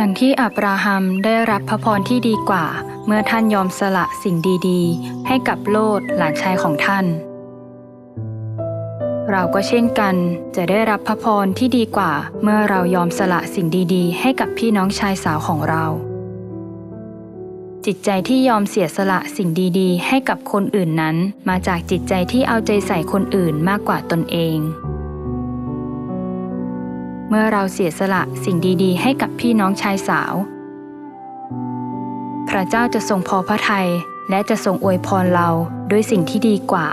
ดังที่อับราฮัมได้รับพระพรที่ดีกว่า เมื่อท่านยอมสละสิ่งดีๆ ให้กับโลดหลานชายของท่าน เราก็เช่นกันจะได้รับพระพรที่ดีกว่า เมื่อเรายอมสละสิ่งดีๆ ให้กับพี่น้องชายสาวของเรา จิตใจที่ยอมเสียสละสิ่งดีๆ ให้กับคนอื่นนั้น มาจากจิตใจที่เอาใจใส่คนอื่นมากกว่าตนเอง เมื่อเราเสียสละสิ่งดีๆ ให้กับพี่น้องชายสาว พระเจ้าจะทรงพอพระทัยและจะทรงอวยพรเราด้วยสิ่งที่ดีกว่า